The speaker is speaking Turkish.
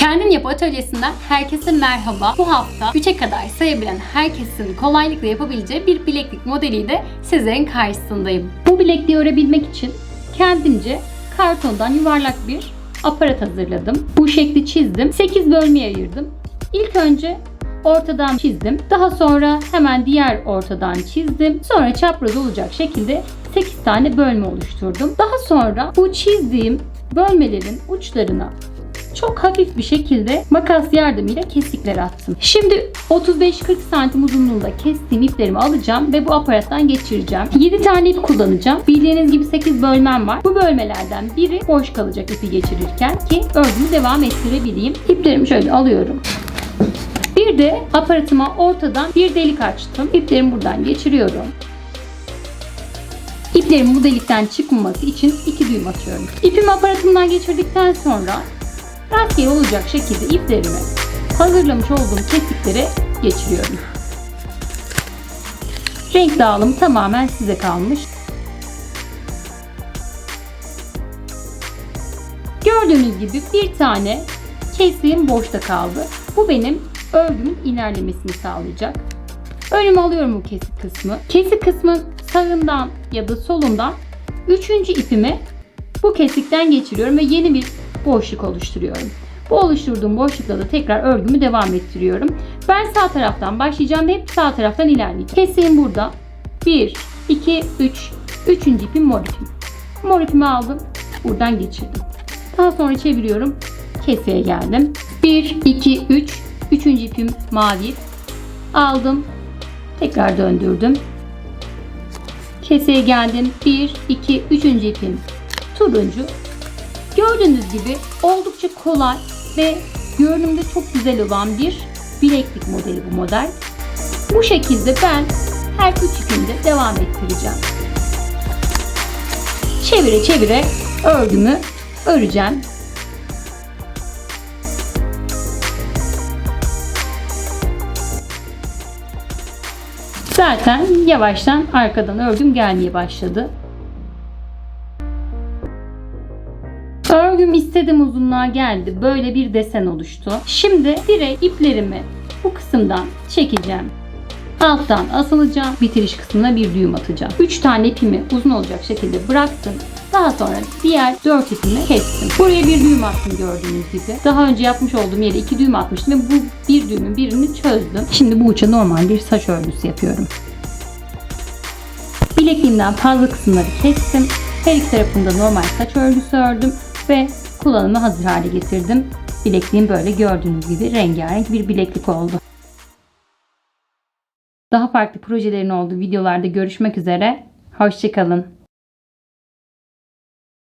Kendin Yap Atölyesi'nden herkese merhaba. Bu hafta 3'e kadar sayabilen herkesin kolaylıkla yapabileceği bir bileklik modeliyle sizlerin karşısındayım. Bu bilekliği örebilmek için kendimce kartondan yuvarlak bir aparat hazırladım. Bu şekli çizdim. 8 bölmeye ayırdım. İlk önce ortadan çizdim. Daha sonra hemen diğer ortadan çizdim. Sonra çapraz olacak şekilde 8 tane bölme oluşturdum. Daha sonra bu çizdiğim bölmelerin uçlarına çok hafif bir şekilde makas yardımıyla kesikler attım. Şimdi 35-40 santim uzunluğunda kestiğim iplerimi alacağım ve bu aparattan geçireceğim. 7 tane ip kullanacağım. Bildiğiniz gibi 8 bölmem var. Bu bölmelerden biri boş kalacak ipi geçirirken ki örgümü devam ettirebileyim. İplerimi şöyle alıyorum. Bir de aparatıma ortadan bir delik açtım. İplerimi buradan geçiriyorum. İplerimin bu delikten çıkmaması için iki düğüm atıyorum. İpimi aparatımdan geçirdikten sonra rastgele olacak şekilde iplerimi hazırlamış olduğum kesiklere geçiriyorum. Renk dağılımı tamamen size kalmış. Gördüğünüz gibi bir tane kesiğim boşta kaldı. Bu benim örgümün ilerlemesini sağlayacak. Önüme alıyorum bu kesik kısmı. Kesik kısmın sağından ya da solundan üçüncü ipimi bu kesikten geçiriyorum ve yeni bir boşluk oluşturuyorum. Bu oluşturduğum boşlukla da tekrar örgümü devam ettiriyorum. Ben sağ taraftan başlayacağım ve hep sağ taraftan ilerleyeceğim. Keseğim burada. 1, 2, 3. Üçüncü ipim mor ipim. Mor ipimi aldım. Buradan geçirdim. Daha sonra çeviriyorum. Keseye geldim. 1, 2, 3. Üçüncü ipim mavi. Aldım. Tekrar döndürdüm. Keseye geldim. 1, 2, üçüncü ipim turuncu. Gördüğünüz gibi oldukça kolay ve görünümde çok güzel olan bir bileklik modeli bu model. Bu şekilde ben her üç devam ettireceğim. Çevire çevire örgümü öreceğim. Zaten yavaştan arkadan örgüm gelmeye başladı. Örgüm istediğim uzunluğa geldi. Böyle bir desen oluştu. Şimdi direkt iplerimi bu kısımdan çekeceğim. Alttan asılacağım. Bitiriş kısmına bir düğüm atacağım. 3 tane ipimi uzun olacak şekilde bıraktım. Daha sonra diğer 4 ipimi kestim. Buraya bir düğüm attım gördüğünüz gibi. Daha önce yapmış olduğum yere 2 düğüm atmıştım ve bu bir düğümün birini çözdüm. Şimdi bu uça normal bir saç örgüsü yapıyorum. Bilekliğimden fazla kısımları kestim. Her iki tarafında normal saç örgüsü ördüm ve kullanıma hazır hale getirdim. Bilekliğim böyle gördüğünüz gibi rengarenk bir bileklik oldu. Daha farklı projelerin olduğu videolarda görüşmek üzere. Hoşçakalın.